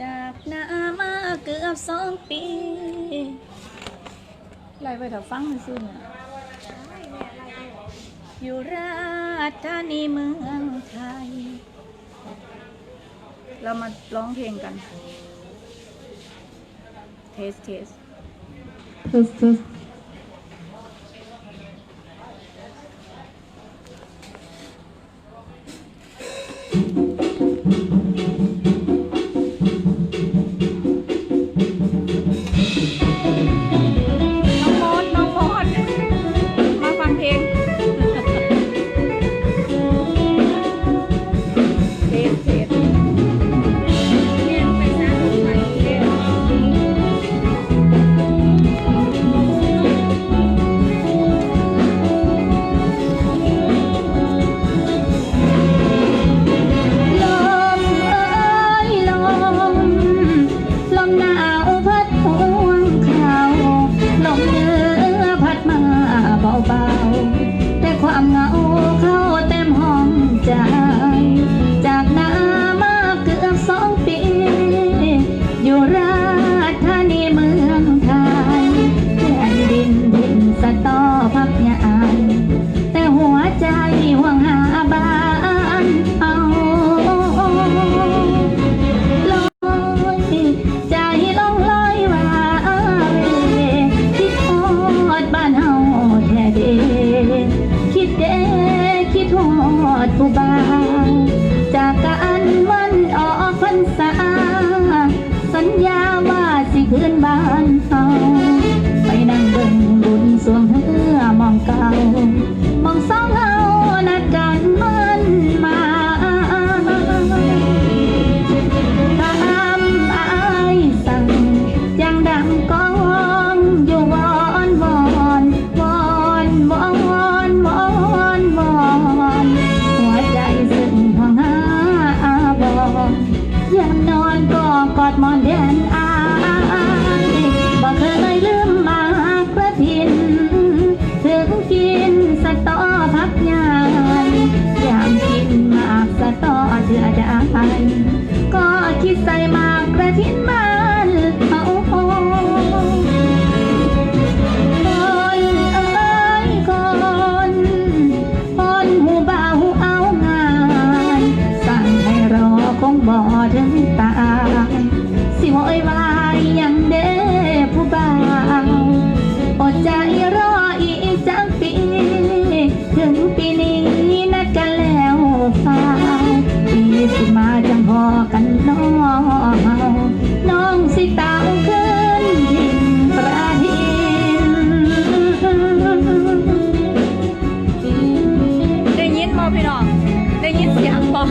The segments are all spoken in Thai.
จากหน้ามาเกือบสองปีไล่ไปถอะฟังมันซึ่งอะอยู่ราชธานีเมืองไทย เรามาร้องเพลงกัน เทส เทสเทสเทส ฟ้าปีสิมาจังพอกันน้องน้องสิตามขึ้นดินประทินได้ยินบ่พี่น้อง ได้ยินเสียงบอ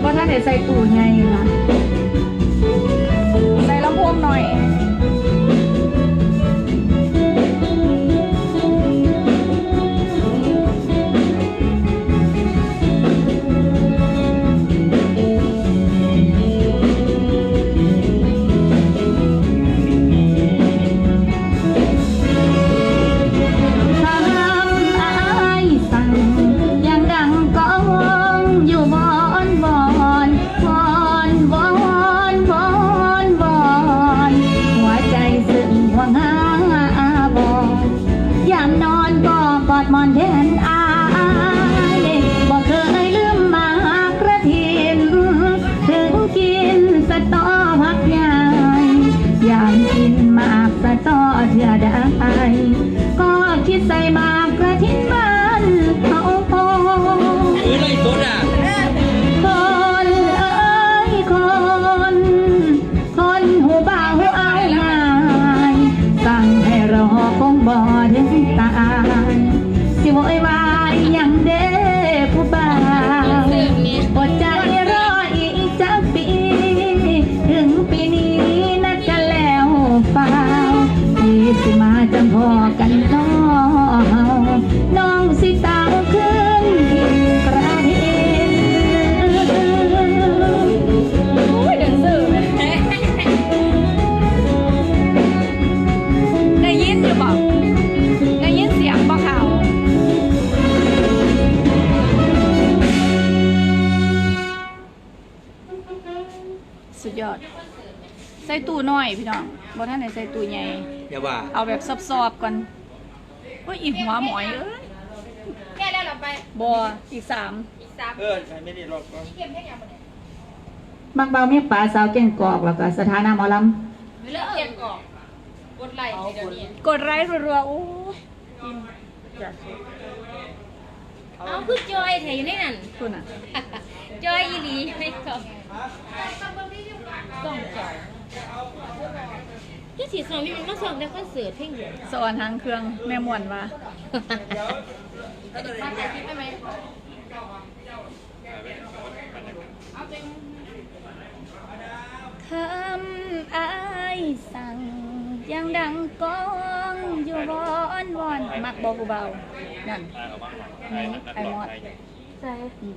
เพราะท่านได้ใส่ตู้ไงล่ะ ท่านได้ใส่ตู้ใหญ่ อย่าว่าเอาแบบซอบๆก่อนโอ้ยอีหัวหมอยเอ้ยแค่แล้วเราไปบ่อีกสามอีกสามเออไม่ได้รอบก็เข้มแค่ยังหมดเลยมักเบาเมียป่าสาวแก่งกอกแล้วก็สถานะหมอลเลือกเทียนกรอบกดไลค์เดี๋ยวนี้กดไลค์รัวๆโอ้ยเอาคือจอยแถอยู่ในนั้นคุณอะ จอยอีหลีไม่กรอบต้องจอย คือสีสองนี่มันมาสองแต่คอนเสิร์ตเพลงเดียวสอนทางเครื่องแม่ม่วนว่ามาถ่ายคลิปได้ไหมคำอายสั่งยังดังก้องอยู่วอนวอนมักบอกกูเบานั่นนี่ไอมอดใช่อืม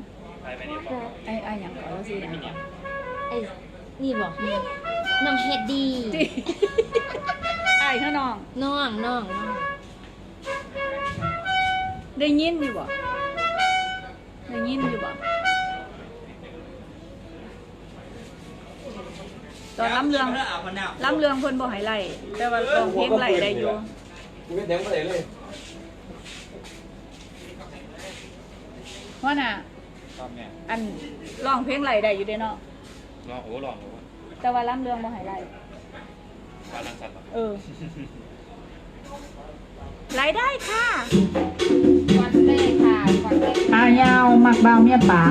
ไอไออย่างก่อนแล้วสิอย่างไอ้นี่บอกน้ องเฮ็ดดีไอข้างน้อง น้องน้องน้องได้ยินอยู่บ่ได้ยินอยู่บ่ตอนล้ำเรืองแล้วอาบน้ำล้ำเรืองเพิ่นบ่ให้ไล่แต่ว่าร้องเพลงไล่ได้อยู่ กูไม่แดงก็เลยเลยเพราะน่ะ ตอนเนี้ยอันร้องเพลงไล่ได้อยู่เด้เนาะ ลองโอ้ลองดูว่า แต่ว่าล้ำเรืองบ่ให้ไล่บ้านรังสรรค์เหรอเออไล่ได้ค่ะก่อนเลยค่ะก่อนเลยำอายาวมักเบาเมียป่า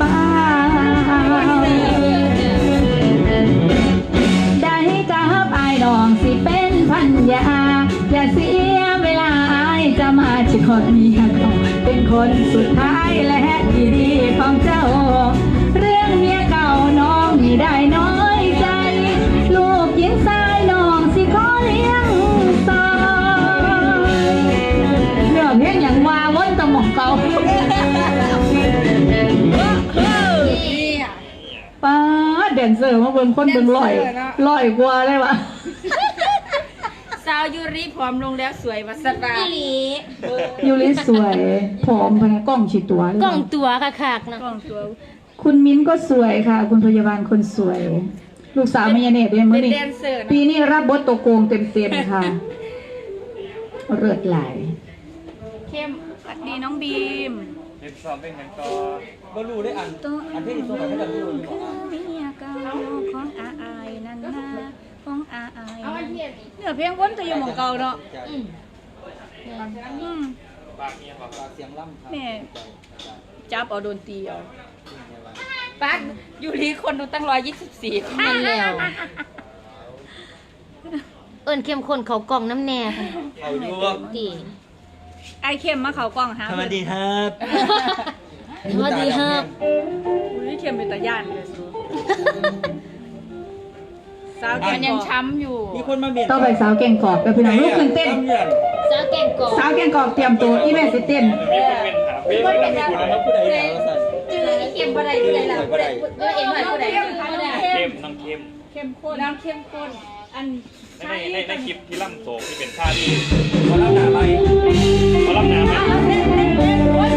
บ้าได้กับอายน้องสิเป็นพันยา อย่าเสียเวลาอายจะมาชิคอมียเขาเป็นคนสุดท้ายแล้ว อร์มาเบิ่งคนเบิ่งร้อยร้อยกว่าเลยวะสาวยูริผอมลงแล้วสวยวัสดาอีหลียูริสวยผอมพนักกล้องฉีดตัวเลยกล่องตัวค่ะคักๆนะกล่องตัวคุณมิ้นก็สวยค่ะ คุณพยาบาลคนสวย ลูกสาวมายาเนตเรียนมื้เป็อนนี้แดนเซอร์นะปีนี้รับบทตัวโกงเต็มๆค่ะเลือดไหลเข้มสวัสดีน้องบีมเรียนซ้อมเป็นยังต่อ ก็รู้ได้อันอันที่ที่ส่งไปให้กับพี่รู้อยู่เมียเก่าของอาอายนั่นนะของอาอายเนื้อเพลงวนจะอยู่หมองเก่าเนาะอืมอืมปากเงี้ยบอกฝากเสียงล่ำครับแม่ จับเอาโดนตีเอาปักยูริคนดูตั้งร้อยยี่สิบสี่มันแล้ว เอิ้นเข้มข้นเขากล่องน้ำแน่ค่ะเขาดูดีไอเข้มมาเขากล้องหาสวัสดีครับ สวัสดีครับอุ้ยเข้มเป็นตาย่านเลยสูสาวแกมันยังช้ำอยู่ มีคนมาเบียดต่อไปสาวแก่งกอบกับพี่น้องลูกขึ้นเต้นเต้นสาวแกงกรอบสาวแก่งกอบเตรียมตัวอีแม่สิเต้นมีคนเป็นหาเป็นแล้วมีคุณนะผู้ใดแล้วสั่นจื้อไอเข้มบ่ได้บ่ได้ล่ะบ่ได้บ่ได้เอ็นหน่อยบ่ได้บ่ได้เข้มน้องเข้มเข้มข้นน้ำเข้มข้นอันในในในคลิปที่ล่ำโศกที่เป็นท่าที่มาแล้วหนาไปเขาล่ำน้ำไหม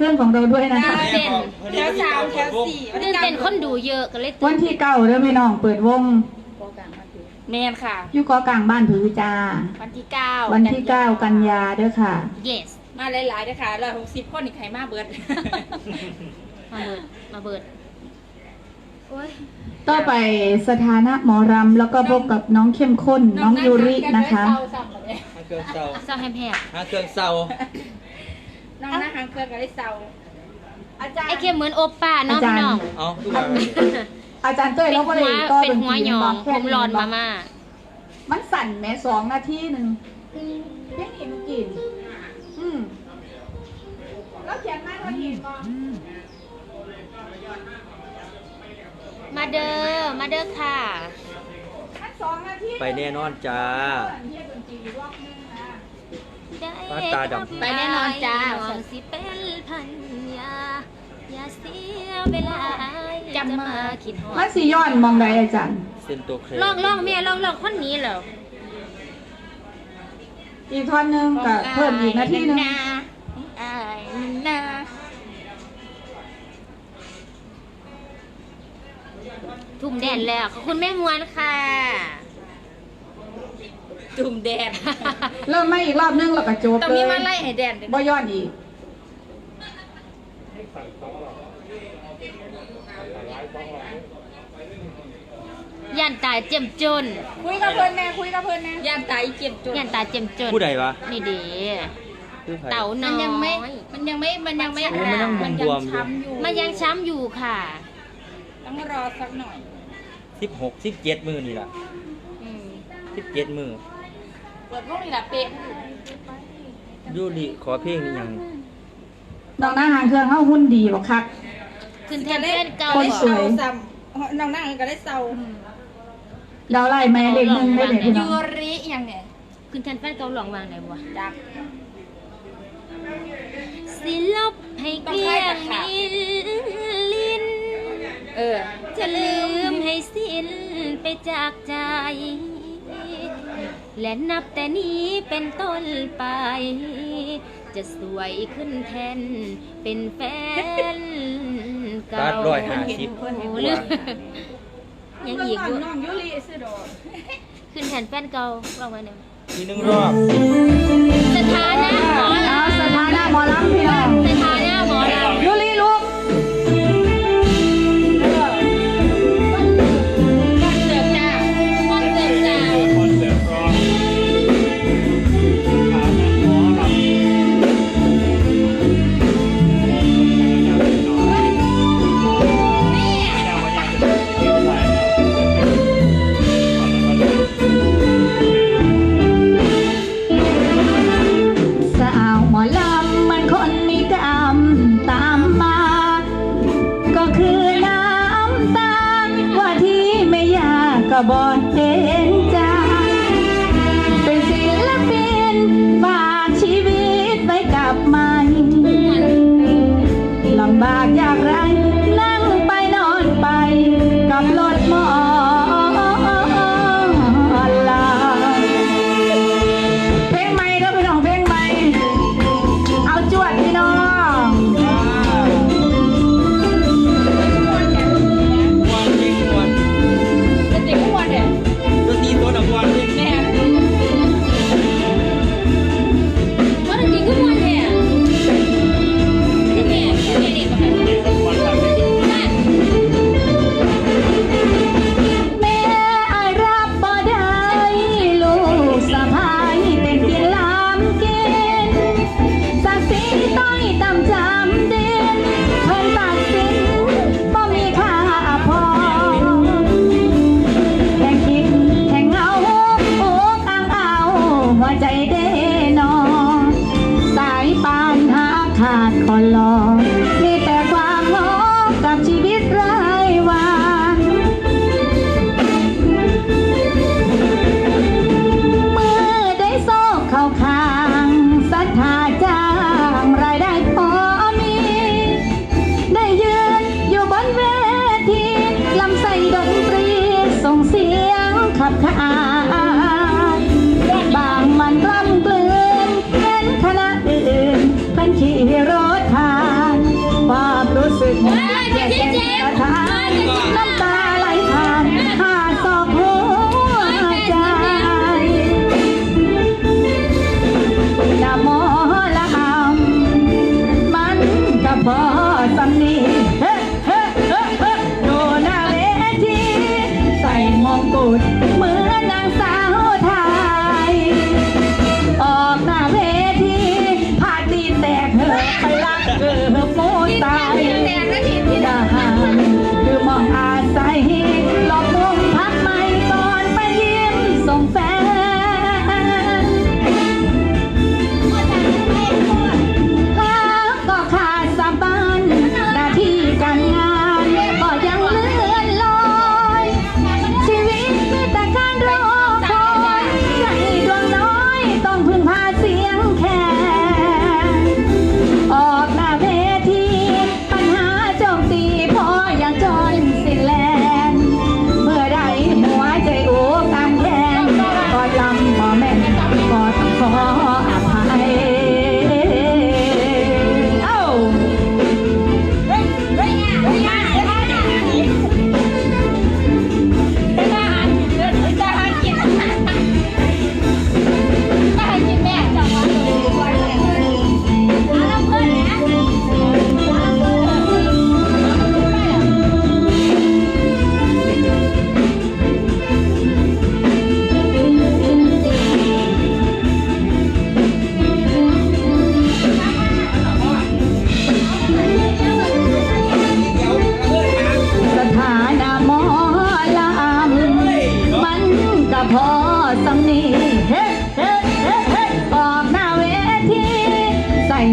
เครื่องของเราด้วยนะคะแถวสามแถวสี่ตื่นเต้นคนดูเยอะก็เลยตื่วันที่เก้าเด้อพี่น้องเปิดวงแมนค่ะ อยู่เกอกลางบ้านผือจ้าวันที่เก้าวันที่เก้ากันยาเด้อค่ะ yes มาหลายๆนะคะร้อยหกสิบคนอีกใครมาเบิด มาเบิดมาเบิดโอ้ยต่อไปสถานะหมอรำแล้วก็พบกับน้องเข้มข้นน้องยูรินะคะ ห้าเครื่องเศร้าเศร้าแฮมแฮมห้าเครื่องเศร้า น้องนะหางเครื่องก็ได้เศร้าอาจารย์ไอ้เข้มเหมือนโอปป้าเนาะพี่น้อง เอาทุกอย่างอาจารย์เต้ยเป็นเราก็หัเลวยต่อเป็นหัวหยองแค่ผมร้อนมาม่ามันสั่นแหม้สองนาทีหนึ่งเพียงนี้มันกิน อืมแล้วเขียนมาเราเห็นก่อนมาเด้อมาเด้อค่ะ มันสองนาทีไปแน่นอนจ้าเทียบดนตรีรอบนึง นะบ้านตาดำไปแน่นอนจ้าหวังสิเป็นพันยาอย่าเสียเวลาจะมาคิดหอมันดสีย้อนมองใดอาจารย์เส้นตัวเครลองลองแม่ลองลองคนนี้เหรออีกท่อนหนึ่งกับเพิ่มอีกนาทีหนึ่งอายนะทุ่มแดนแล้วขอบคุณแม่มวนค่ะ จุ่มแดนเริ่มไม่อีกรอบนึงแล้วก็จบต้องเลมียมาไล่ให้แดนเด้อบ่ย้อนอีกย่านตายเจ็มจนคุยกับเพิ่นแน่คุยกับเพิ่นแน่ย่านตายเจ็บจุดย่านตายเจ็มจนผู้ใดวะนี่เดีผู้ใคร เต่าน้มัอนยยังไม่ มันยังไม่ มันยังไม่มันยังมันบวมๆอยู่ ช้ำอยู่มันยังช้ำอยู่ค่ะต้องรอสักหน่อยสิบหกสิบเจ็ดมือนี่ล่ะอืมสิบเจ็ดมือ เปิดพวกนี้ละเป๊ะยูริขอเพลงนี้ยังน้องหน้าหางเครื่องเข้าหุ้นดีบ่คัก ขึ้นแทนเพื่อนเก่าคนสวย ซ้ำน้องนั่งก็ได้เศร้าดาวไล่แม่เด็กหนึ่งได้เลยพี่น้ยูองริอย่างเนี่ยขึ้นแทนเพื่อนเก่าหลองวางไหนวะจักสิลบให้เกลี้ยงมิลินเออ จะลืมให้สิ้นไปจากใจ และนับแต่นี้เป็นต้นไป จะสวยขึ้นแทนเป็นแฟนเก่าตัดร้อยห้าสิบโอ้โหเรื่องยังอีกอยู่น้องยูริสิโดขึ้นแทนแฟนเก่าว่าไว้หนึ่งทีหนึ่งรอบสถานะหมอลเอาสถานะหมอลำา ไปรักเธอโมตายดาหันคือมองอาศัย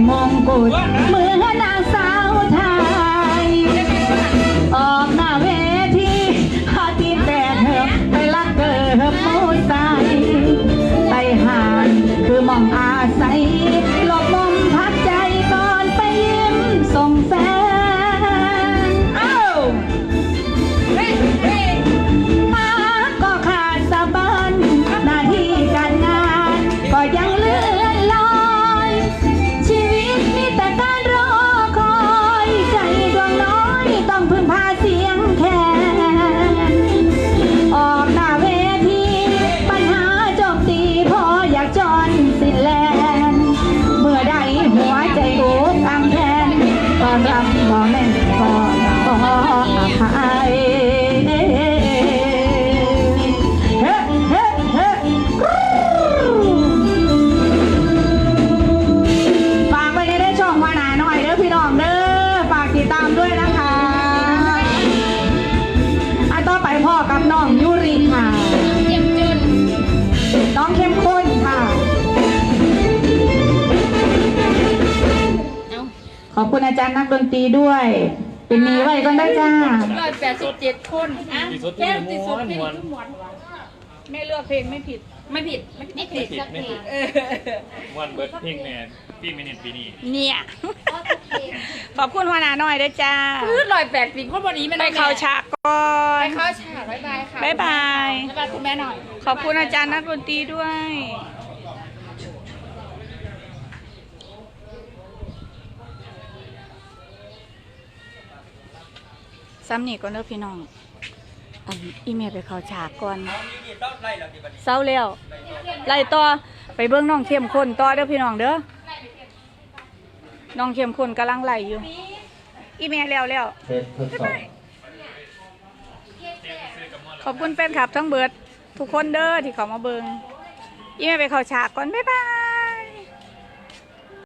มองกุฎเมื่อนนางสาวไทย ดนตรีด้วย เป็นมีไว้ก็ได้จ้า ร้อยแปดสิบเจ็ดคนอะที่สุดแค่ที่ติดสุดม้วนเพลงม้วนทุกหมวนวะแม่เลือกเพลงไม่ผิด ไม่ผิด ไม่ผิดสักเพลงเออม้วนเบิร์ดเพลงแน่ปีมินิทปีนี้เนี่ย ขอบคุณหัวหน้าหน่อยด้วยจ้าร้อยแปดปีคนวันนี้มันไปเข้าฉากก่อนไปเข้าฉากบ๊ายบายค่ะบ๊ายบาย บ๊ายบายคุณแม่หน่อย ขอบคุณอาจารย์นักดนตรีด้วย ซ้ำนี่ก่อนเด้อพี่น้อง อันอีเมลไปเขาฉากก่อน เศร้าแล้วไล่ต่อไปเบิ้องน้องเข้มข้นต่อเด้อพี่น้องเด้อน้องเข้มข้นกำลังไล่อยู่ อีเมลแล้วแล้วเทสทดสอบขอบคุณแฟนคลับทั้งเบิด ทุกคนเด้อที่เขามาเบิงอีเมลไปเขาฉากก่อนบ๊ายบาย